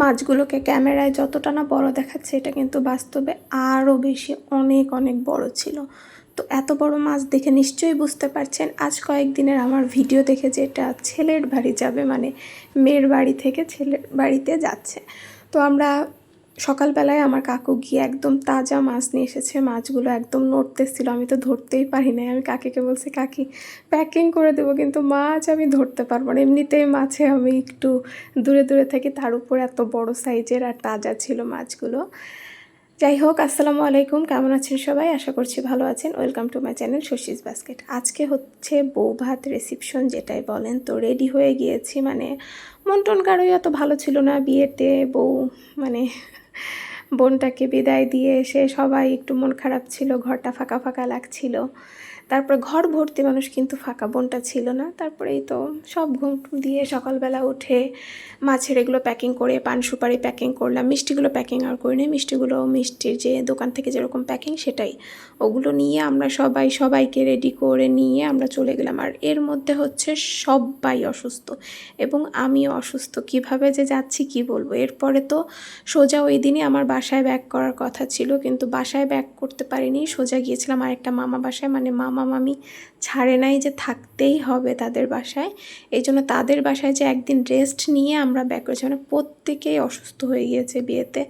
মাছগুলোকে ক্যামেরায় যতটা না বড় দেখাচ্ছে, এটা কিন্তু বাস্তবে আরও বেশি অনেক অনেক বড় ছিল। তো এত বড় মাছ দেখে নিশ্চয়ই বুঝতে পারছেন, আজ কয়েকদিনের আমার ভিডিও দেখে যে এটা ছেলের বাড়ি যাবে মানে মেয়ের বাড়ি থেকে ছেলের বাড়িতে যাচ্ছে। তো আমরা সকালবেলায় আমার কাকু গিয়ে একদম তাজা মাছ নিয়ে এসেছে, মাছগুলো একদম নড়তেছিল, আমি তো ধরতেই পারি নাই। আমি কাকিকে বলছি, কাকি প্যাকিং করে দেবো, কিন্তু মাছ আমি ধরতে পারব না। এমনিতেই মাছে আমি একটু দূরে দূরে থাকি, তার উপর এত বড় সাইজের আর তাজা ছিল মাছগুলো। যাই হোক, আসসালামু আলাইকুম, কেমন আছেন সবাই? আশা করছি ভালো আছেন। Welcome to my channel Shashi's basket আজকে হচ্ছে বউ ভাত রিসিপশন যেটাই বলেন, তো রেডি হয়ে গিয়েছি মানে মন টন কারোই অত ভালো ছিল না। বিয়েতে বউ মানে বোনটাকে বিদায় দিয়ে এসে সবাই একটু মন খারাপ ছিল ঘরটা ফাঁকা ফাঁকা লাগছিল। তারপর ঘর ভর্তি মানুষ কিন্তু ফাঁকা বোনটা ছিল না। তারপরে এই তো সব ঘুম দিয়ে সকালবেলা উঠে মাছের এগুলো প্যাকিং করে, পান সুপারি প্যাকিং করলাম, মিষ্টিগুলো প্যাকিং আর করিনি। মিষ্টিগুলো মিষ্টির যে দোকান থেকে যেরকম প্যাকিং সেটাই। ওগুলো নিয়ে আমরা সবাই সবাইকে রেডি করে নিয়ে আমরা চলে গেলাম। আর এর মধ্যে হচ্ছে সবাই অসুস্থ এবং আমিও অসুস্থ। কীভাবে যে যাচ্ছি কি বলব? এরপরে তো সোজা ওই দিনই আমার বাসায় ব্যাক করার কথা ছিল। কিন্তু বাসায় ব্যাক করতে পারিনি। সোজা গিয়েছিলাম আরেকটা মামা বাসায়। মানে মামা মামি ছাড়ে নাই যে থাকতেই হবে তাদের বাসায়। এই জন্য তাদের বাসায় যে একদিন রেস্ট নিয়ে আমরা ব্যাক করেছি। মানে প্রত্যেকেই অসুস্থ হয়ে গিয়েছে বিয়েতে।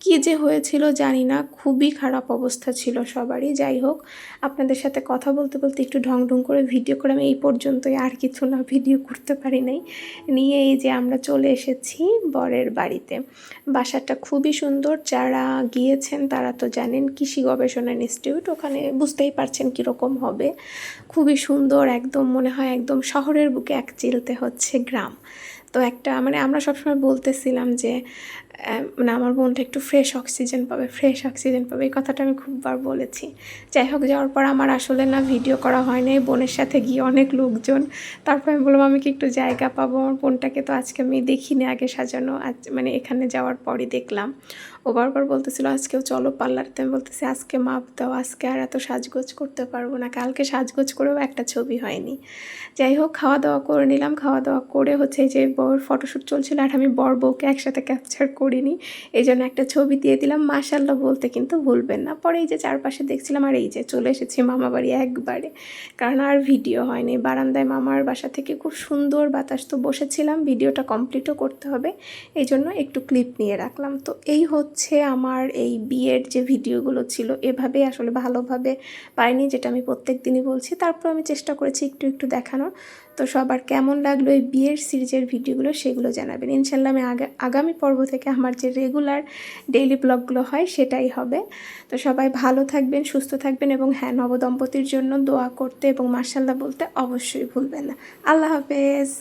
কী যে হয়েছিল জানি না, খুবই খারাপ অবস্থা ছিল সবারই। যাই হোক, আপনাদের সাথে কথা বলতে বলতে একটু ঢং ঢং করে ভিডিও করে আমি এই পর্যন্তই আর কিছু না ভিডিও করতে পারি নাই। নিয়ে এই যে আমরা চলে এসেছি বরের বাড়িতে। বাসাটা খুবই সুন্দর, যারা গিয়েছেন তারা তো জানেন কৃষি গবেষণা ইনস্টিটিউট ওখানে বুঝতেই পারছেন কীরকম হবে। খুবই সুন্দর, একদম মনে হয় একদম শহরের বুকে এক চিলতে হচ্ছে গ্রাম। তো একটা মানে আমরা সবসময় বলতেছিলাম যে মানে আমার বোনটা একটু ফ্রেশ অক্সিজেন পাবে ফ্রেশ অক্সিজেন পাবে, এই কথাটা আমি খুববার বলেছি। যাই হোক, যাওয়ার পর আমার আসলে না ভিডিও করা হয় নাই, বোনের সাথে গিয়ে অনেক লোকজন। তারপর আমি বললাম, আমি কি একটু জায়গা পাবো? আমার বোনটাকে তো আজকে আমি দেখিনি আগে সাজানো, আজ মানে এখানে যাওয়ার পরই দেখলাম। ও বারবার বলতেছিল, আজকেও চলো পার্লারতে। আমি বলতেছি, আজকে মাপ দাও, আজকে আর এত সাজগোজ করতে পারব না। কালকে সাজগোজ করেও একটা ছবি হয়নি। যাই হোক খাওয়া দাওয়া করে নিলাম। খাওয়া দাওয়া করে হচ্ছে যে বউর ফটোশ্যুট চলছিল আর আমি বর বউকে একসাথে ক্যাপচার করিনি। এই জন্য একটা ছবি দিয়ে দিলাম। মাশাল্লাহ বলতে কিন্তু ভুলবেন না। পরে এই যে চারপাশে দেখছিলাম আর এই যে চলে এসেছি মামা বাড়ি একবারে। কারণ আর ভিডিও হয়নি। বারান্দায় মামার বাসা থেকে খুব সুন্দর বাতাস তো বসেছিলাম। ভিডিওটা কমপ্লিটও করতে হবে। এই জন্য একটু ক্লিপ নিয়ে রাখলাম। তো এই হচ্ছে আমার এই বিয়ের যে ভিডিওগুলো ছিল, এভাবে আসলে ভালোভাবে পাইনি, যেটা আমি প্রত্যেক দিনই বলছি। তারপর আমি চেষ্টা করেছি একটু একটু দেখানোর। তো সবার কেমন লাগল এই বিয়ের সিরিজের ভিডিওগুলো সেগুলো জানাবেন। ইনশাল্লাহ আমি আগা, আগামী পর্ব থেকে আমার যে রেগুলার ডেইলি ব্লগগুলো হয় সেটাই হবে। তো সবাই ভালো থাকবেন, সুস্থ থাকবেন এবং হ্যাঁ নবদম্পতির জন্য দোয়া করতে এবং মার্শাল্লাহ বলতে অবশ্যই ভুলবেন না। আল্লাহ হাফেজ।